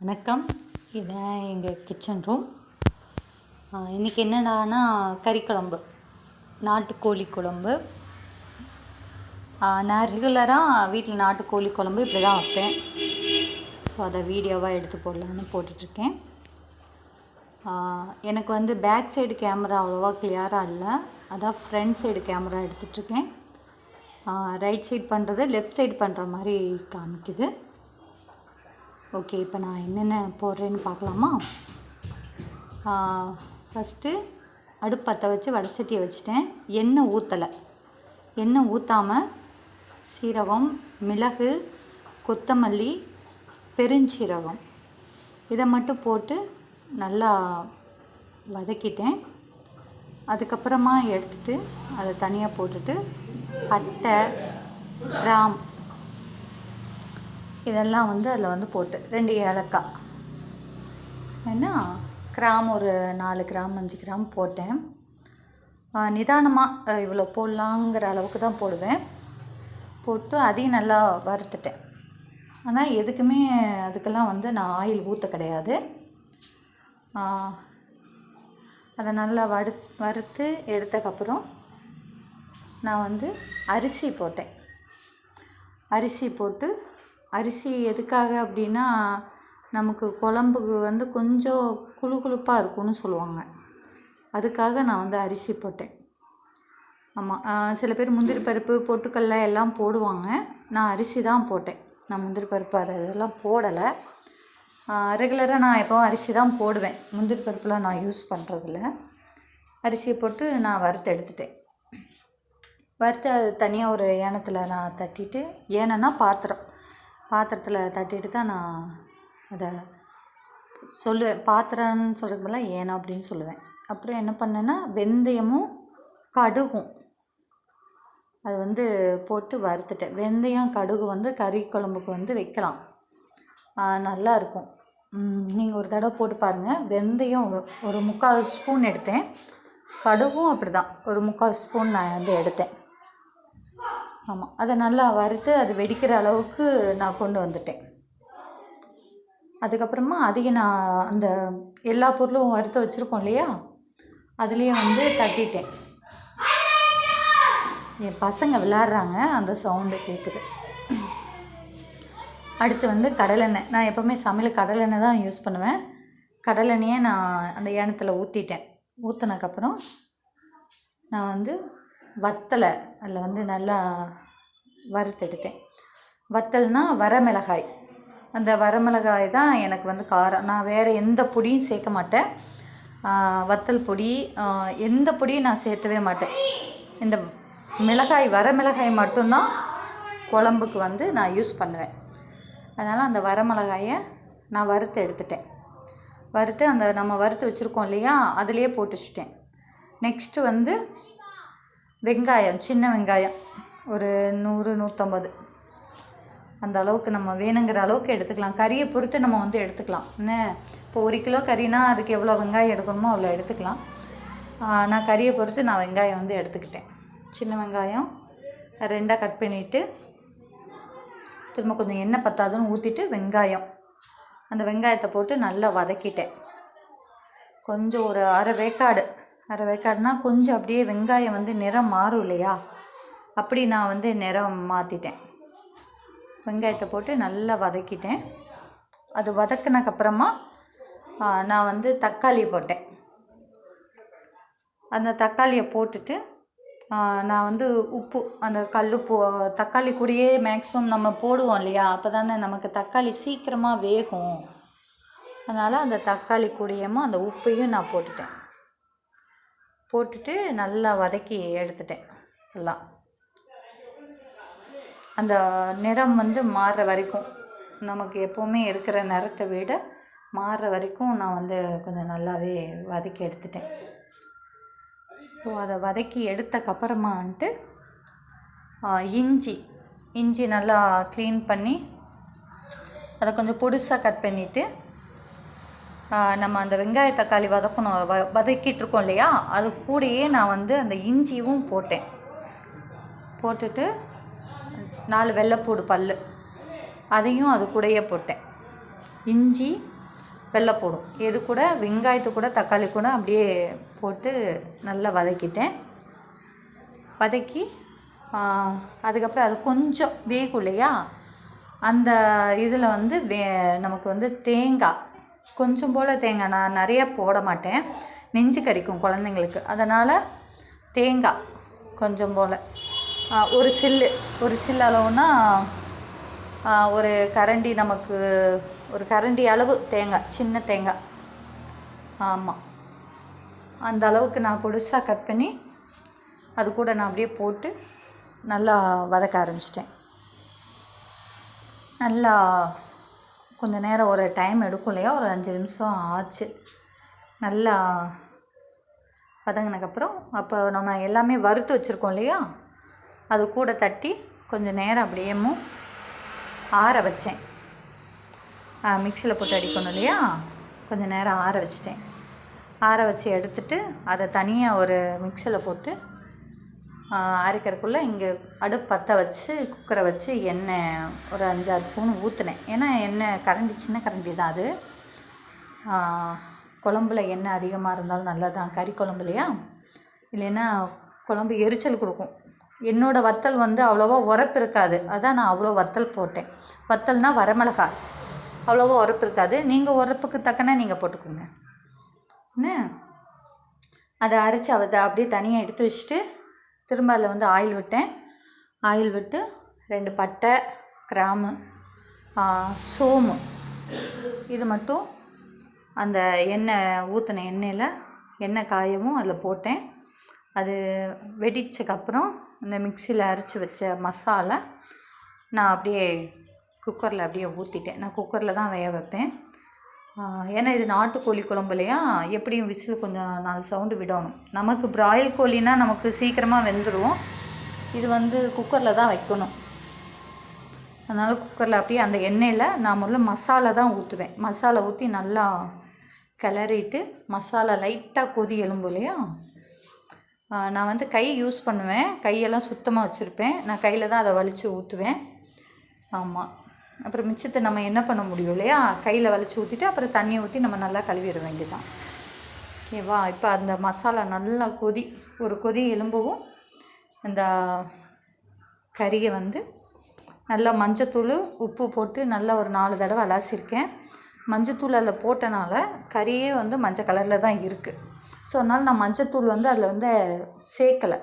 வணக்கம். இதான் எங்கள் கிச்சன் ரூம் இன்றைக்கி என்னடான்னா கறி குழம்பு. நாட்டுக்கோழி குழம்பு. நான் ரெகுலராக வீட்டில் நாட்டுக்கோழி குழம்பு இப்படி தான் வைப்பேன். ஸோ அதை வீடியோவாக எடுத்து போடலான்னு போட்டுட்ருக்கேன். எனக்கு வந்து பேக் சைடு கேமரா அவ்வளோவா கிளியராக இல்லை. அதான் ஃப்ரண்ட் சைடு கேமரா எடுத்துகிட்ருக்கேன் ரைட் சைடு பண்ணுறது லெஃப்ட் சைடு பண்ணுற மாதிரி காமிக்குது. ஓகே இப்போ நான் என்னென்ன போடுறேன்னு பார்க்கலாமா? ஃபஸ்ட்டு அடுப்பு பற்ற வச்சு வடசட்டியை வச்சுட்டேன். எண்ணெய் ஊற்றலை எண்ணெய் ஊற்றாமல் சீரகம் மிளகு கொத்தமல்லி பெருஞ்சீரகம். இதை மட்டும் போட்டு நல்லா வதக்கிட்டேன். அதுக்கப்புறமா எடுத்துட்டு அதை தனியாக போட்டுட்டு பட்டை கிராம் இதெல்லாம் வந்து அதில் வந்து போட்டு ரெண்டு ஏலக்காய். ஏன்னா கிராம் ஒரு நாலு கிராம் அஞ்சு கிராம் போட்டேன். நிதானமாக இவ்வளோ போடலாங்கிற அளவுக்கு தான் போடுவேன். போட்டு அதையும் நல்லா வறுத்துட்டேன். ஆனால் எதுக்குமே அதுக்கெல்லாம் வந்து நான் ஆயில் ஊற்ற கிடையாது. அதை நல்லா வறு வறுத்து எடுத்ததுக்கப்புறம் நான் வந்து அரிசி போட்டேன். அரிசி போட்டு அரிசி எதுக்காக அப்படின்னா நமக்கு குழம்புக்கு வந்து கொஞ்சம் குழு குழுப்பாக இருக்கும்னு சொல்லுவாங்க. அதுக்காக நான் வந்து அரிசி போட்டேன். ஆமாம் சில பேர் முந்திரி பருப்பு பொட்டுக்கல்ல எல்லாம் போடுவாங்க. நான் அரிசி தான் போட்டேன். நான் முந்திரி பருப்பு அதை இதெல்லாம் போடலை. ரெகுலராக நான் எப்போவும் அரிசி தான் போடுவேன். முந்திரி பருப்புலாம் நான் யூஸ் பண்ணுறதில்ல அரிசியை போட்டு நான் வறுத்து எடுத்துட்டேன். வறுத்து அது தனியாக ஒரு ஏனத்தில் நான் தட்டிட்டு ஏனன்னா பாத்திரம். பாத்திரத்தில் தட்டிட்டு தான் நான் அதை சொல்லுவேன். பாத்திரம்னு சொல்கிறதுக்கு பதிலாக ஏனம் அப்படின்னு சொல்லுவேன். அப்புறம் என்ன பண்ணேன்னா வெந்தயமும் கடுகும். அது வந்து போட்டு வறுத்துட்டேன். வெந்தயம் கடுகு வந்து கறி குழம்புக்கு வந்து வைக்கலாம். நல்லாயிருக்கும் நீங்கள் ஒரு தடவை போட்டு பாருங்கள் வெந்தயம் ஒரு முக்கால் ஸ்பூன் எடுத்தேன். கடுகும் அப்படி தான் ஒரு முக்கால் ஸ்பூன் நான் வந்து எடுத்தேன். ஆமாம் அதை நல்லா வறுத்து அது வெடிக்கிற அளவுக்கு நான் கொண்டு வந்துட்டேன். அதுக்கப்புறமா அதையும் நான் அந்த எல்லா பொருளும் வறுத்து வச்சுருக்கோம் இல்லையா? அதுலேயே வந்து தட்டிட்டேன். என் பசங்க விளாட்றாங்க அந்த சவுண்டு கேட்குது அடுத்து வந்து கடலெண்ணெய் நான் எப்போவுமே சமையல் கடலெண்ணெய் தான் யூஸ் பண்ணுவேன். கடலெண்ணெயை நான் அந்த ஏனத்தில் ஊற்றிட்டேன் ஊற்றினக்கப்புறம் நான் வந்து வத்தலை அதில் வந்து நல்லா வறுத்தெடுத்தேன். வத்தல்னால் வரமிளகாய். அந்த வரமிளகாய் தான் எனக்கு வந்து காரம். நான் வேறு எந்த பொடியும் சேர்க்க மாட்டேன். வத்தல் பொடி எந்த பொடியும் நான் சேர்த்தவே மாட்டேன். இந்த மிளகாய் வரமிளகாய் மட்டும்தான் குழம்புக்கு வந்து நான் யூஸ் பண்ணுவேன். அதனால் அந்த வரமிளகாயை நான் வறுத்து எடுத்துட்டேன். வறுத்து அந்த நம்ம வறுத்து வச்சுருக்கோம் இல்லையா? அதுலேயே போட்டு வச்சிட்டேன். நெக்ஸ்ட்டு வந்து வெங்காயம் சின்ன வெங்காயம். ஒரு நூறு நூற்றம்பது அந்த அளவுக்கு நம்ம வேணுங்கிற அளவுக்கு எடுத்துக்கலாம். கறியை பொறுத்து நம்ம வந்து எடுத்துக்கலாம். என்ன? இப்போ ஒரு கிலோ கறினா அதுக்கு எவ்வளோ வெங்காயம் எடுக்கணுமோ அவ்வளோ எடுத்துக்கலாம். நான் கறியை பொறுத்து நான் வெங்காயம் வந்து எடுத்துக்கிட்டேன். சின்ன வெங்காயம் ரெண்டாக கட் பண்ணிவிட்டு திரும்ப கொஞ்சம் எண்ணெய் பத்தாதுன்னு ஊற்றிட்டு வெங்காயம். அந்த வெங்காயத்தை போட்டு நல்லா வதக்கிட்டேன். கொஞ்சம் ஒரு அரை வேக்காடு. அரைவேக்காடுனா கொஞ்சம் அப்படியே வெங்காயம் வந்து நிறம் மாறும் இல்லையா? அப்படி நான் வந்து நிறம் மாற்றிட்டேன் வெங்காயத்தை போட்டு நல்லா வதக்கிட்டேன். அது வதக்குனக்கப்புறமா நான் வந்து தக்காளி போட்டேன். அந்த தக்காளியை போட்டுட்டு நான் வந்து உப்பு அந்த கல்லுப்பு தக்காளி கூடயே மேக்ஸிமம் நம்ம போடுவோம் இல்லையா? அப்போ தானே நமக்கு தக்காளி சீக்கிரமாக வேகும். அதனால் அந்த தக்காளி கூடயமும் அந்த உப்பையும் நான் போட்டுட்டேன். போட்டுட்டு நல்லா வதக்கி எடுத்துட்டேன் எல்லாம் அந்த நிறம் வந்து மாறுற வரைக்கும் நமக்கு எப்போவுமே இருக்கிற நிறத்தை விட மாறுற வரைக்கும் நான் வந்து கொஞ்சம் நல்லாவே வதக்கி எடுத்துட்டேன். ஸோ அதை வதக்கி எடுத்தக்கப்புறமா வந்துட்டு இஞ்சி இஞ்சி நல்லா க்ளீன் பண்ணி அதை கொஞ்சம் பொடிசாக கட் பண்ணிவிட்டு நம்ம அந்த வெங்காய தக்காளி வதக்கணும் வ வதக்கிட்டு இருக்கோம் இல்லையா? அது கூடயே நான் வந்து அந்த இஞ்சியும் போட்டேன். போட்டுட்டு நாலு வெள்ளைப்பூடு பல் அதையும் அது கூடயே போட்டேன். இஞ்சி வெள்ளைப்பூடும். இது கூட வெங்காயத்து கூட தக்காளி கூட அப்படியே போட்டு நல்லா வதக்கிட்டேன். வதக்கி அதுக்கப்புறம் அது கொஞ்சம் வேகும் இல்லையா? அந்த இதில் வந்து வே நமக்கு வந்து தேங்காய் கொஞ்சம் போல் தேங்காய் நான் நிறைய போட மாட்டேன். நெஞ்சு கறிக்கும் குழந்தைங்களுக்கு. அதனால் தேங்காய் கொஞ்சம் போல். ஒரு சில்லு ஒரு சில்லு அளவுனா ஒரு கரண்டி நமக்கு ஒரு கரண்டி அளவு தேங்காய் சின்ன தேங்காய். ஆமாம் அந்த அளவுக்கு நான் பொடிசாக கட் பண்ணி அது கூட நான் அப்படியே போட்டு நல்லா வதக்க ஆரம்பிச்சிட்டேன். நல்லா கொஞ்சம் நேரம் ஒரு டைம் எடுக்கும் இல்லையா ஒரு அஞ்சு நிமிஷம் ஆச்சு. நல்லா வதங்கினதுக்கப்புறம் அப்போ நம்ம எல்லாமே வறுத்து வச்சுருக்கோம் இல்லையா? அது கூட தட்டி கொஞ்சம் நேரம் அப்படியேமும் ஆற வச்சேன். மிக்சியில் போட்டு அடிக்கணும் இல்லையா? கொஞ்சம் நேரம் ஆற வச்சிட்டேன். ஆற வச்சு எடுத்துட்டு அதை தனியாக ஒரு மிக்சியில் போட்டு அரைக்கிறதுக்குள்ளே இங்கே அடுப்பு பற்ற வச்சு குக்கரை வச்சு எண்ணெய் ஒரு அஞ்சாறு ஸ்பூன் ஊற்றினேன் ஏன்னா எண்ணெய் கரண்டி சின்ன கரண்டி தான் அது. குழம்புல எண்ணெய் அதிகமாக இருந்தாலும் நல்லதான் கறி குழம்புலையா இல்லைன்னா குழம்பு எரிச்சல் கொடுக்கும். என்னோடய வத்தல் வந்து அவ்வளோவா உரப்பு இருக்காது. அதான் நான் அவ்வளோ வத்தல் போட்டேன். வத்தல்னா வரமிளகாய் அவ்வளோவா உரப்பு இருக்காது. நீங்கள் உரப்புக்கு தக்கன நீங்கள் போட்டுக்கோங்க. என்ன? அதை அரைச்சி அதை அப்படியே தனியாக எடுத்து வச்சுட்டு திரும்ப அதில் வந்து ஆயில் விட்டேன். ஆயில் விட்டு ரெண்டு பட்டை கிராமு சோமு இது மட்டும் அந்த எண்ணெய் ஊற்றின எண்ணெயில் எண்ணெய் காயவும் அதில் போட்டேன். அது வெடித்ததுக்கப்புறம் இந்த மிக்சியில் அரைச்சி வச்ச மசாலா நான் அப்படியே குக்கரில் அப்படியே ஊற்றிட்டேன் நான் குக்கரில் தான் வேக வைப்பேன். ஏன்னா இது நாட்டுக்கோழி குழம்பு இல்லையா? எப்படியும் விசில் கொஞ்சம் நாலு சவுண்டு விடணும். நமக்கு பிராயில் கோழினா நமக்கு சீக்கிரமாக வெந்துடும் இது வந்து குக்கரில் தான் வைக்கணும். அதனால் குக்கரில் அப்படியே அந்த எண்ணெயில் நான் முதல்ல மசாலா தான் ஊற்றுவேன் மசாலா ஊற்றி நல்லா கிளறிட்டு மசாலா லைட்டாக கொதி எலும்பு இல்லையா? நான் வந்து கை யூஸ் பண்ணுவேன். கையெல்லாம் சுத்தமாக வச்சுருப்பேன். நான் கையில் தான் அதை வலித்து ஊற்றுவேன் ஆமாம் அப்புறம் மிச்சத்தை நம்ம என்ன பண்ண முடியும் இல்லையா? கையில் வலிச்சு ஊற்றிட்டு அப்புறம் தண்ணியை ஊற்றி நம்ம நல்லா கழுவிட வேண்டியதுதான். ஓகேவா இப்போ அந்த மசாலா நல்லா கொதி ஒரு கொதி எலும்பவும் அந்த கறியை வந்து நல்லா மஞ்சத்தூள் உப்பு போட்டு நல்லா ஒரு நாலு தடவை அலாசிருக்கேன் மஞ்சத்தூள் அதில் போட்டனால கறியே வந்து மஞ்சள் கலரில் தான் இருக்குது ஸோ அதனால் நான் மஞ்சத்தூள் வந்து அதில் வந்து சேர்க்கலை.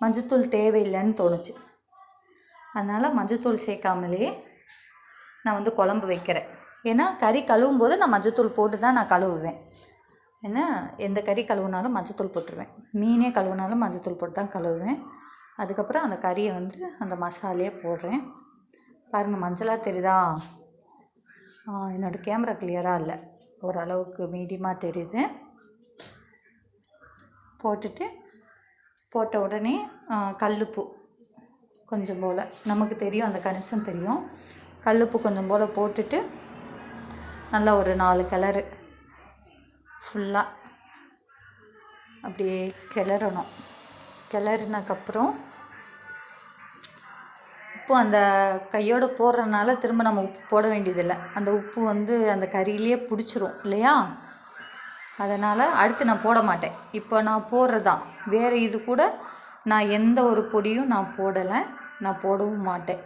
மஞ்சத்தூள் தேவையில்லைன்னு தோணுச்சு. அதனால் மஞ்சத்தூள் சேர்க்காமலே நான் வந்து குழம்பு வைக்கிறேன். ஏன்னா கறி கழுவும் போது நான் மஞ்சத்தூள் போட்டு தான் நான் கழுவுவேன். ஏன்னா எந்த கறி கழுவுனாலும் மஞ்சத்தூள் போட்டுருவேன். மீனே கழுவுனாலும் மஞ்சத்தூள் போட்டு தான் கழுவுவேன். அதுக்கப்புறம் அந்த கறியை வந்து அந்த மசாலையே போடுறேன். பாருங்கள் மஞ்சளாக தெரியுதா? என்னோடய கேமரா கிளியராக இல்லை. ஓரளவுக்கு மீடியமாக தெரியுது. போட்டுட்டு போட்ட உடனே ஆ, கல்லுப்பு. கொஞ்சம் போல். நமக்கு தெரியும் அந்த கணிசம் தெரியும். கல்லுப்பு கொஞ்சம் போல் போட்டுட்டு நல்லா ஒரு நாலு கிளறு. ஃபுல்லாக அப்படியே கிளறணும். கிளறினக்கப்புறம் உப்பு அந்த கையோடு போடுறதுனால திரும்ப நம்ம உப்பு போட வேண்டியதில்லை. அந்த உப்பு வந்து அந்த கறியிலேயே பிடிச்சிரும் இல்லையா? அதனால் அடுத்து நான் போட மாட்டேன். இப்போ நான் போடுறதான் வேறு இது கூட நான் எந்த ஒரு பொடியும் நான் போடலை. நான் போடவும் மாட்டேன்.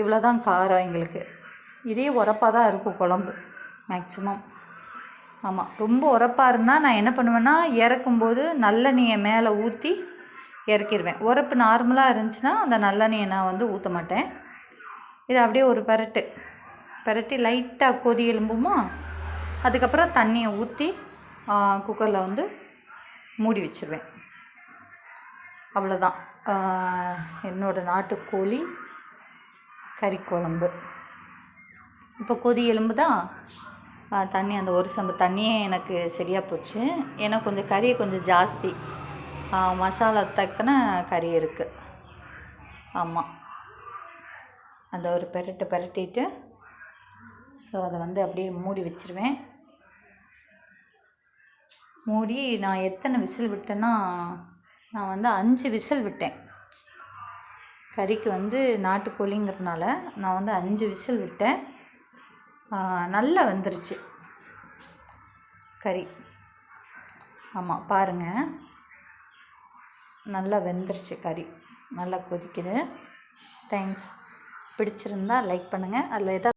இவ்வளோ தான் காரம் எங்களுக்கு. இதே உரப்பாக தான் இருக்கும் குழம்பு. மேக்ஸிமம் ஆமாம் ரொம்ப உரப்பாக இருந்தால் நான் என்ன பண்ணுவேன்னா இறக்கும்போது நல்லெண்ணெயை மேலே ஊற்றி இறக்கிடுவேன் உரப்பு நார்மலாக இருந்துச்சுன்னா அந்த நல்லெண்ணெயை நான் வந்து ஊற்ற மாட்டேன். இது அப்படியே ஒரு பரட்டு. பரட்டி லைட்டாக கொதி எலும்புமா அதுக்கப்புறம் தண்ணியை ஊற்றி குக்கரில் வந்து மூடி வச்சுருவேன். அவ்வளோதான் என்னோடய நாட்டுக்கோழி கறி குழம்பு இப்போ கொதி எலும்பு தான் தண்ணி அந்த ஒரு சம்பு தண்ணியே எனக்கு சரியாக போச்சு. ஏன்னா கொஞ்சம் கறி கொஞ்சம் ஜாஸ்தி. மசாலா தக்கன கறி இருக்குது ஆமாம் அந்த ஒரு பெரட்டு பெரட்டிட்டு ஸோ அதை வந்து அப்படியே மூடி வச்சிருவேன். மூடி நான் எத்தனை விசில் விட்டேன்னா நான் வந்து அஞ்சு விசில் விட்டேன். கறிக்கு வந்து நாட்டுக்கோழிங்கிறதுனால நான் வந்து அஞ்சு விசில் விட்டேன். நல்லா வெந்துருச்சு கறி. ஆமாம் பாருங்கள் நல்லா வெந்துருச்சு கறி. நல்லா கொதிக்குது. தேங்க்ஸ் பிடிச்சிருந்தா லைக் பண்ணுங்கள் அதில் எதாவது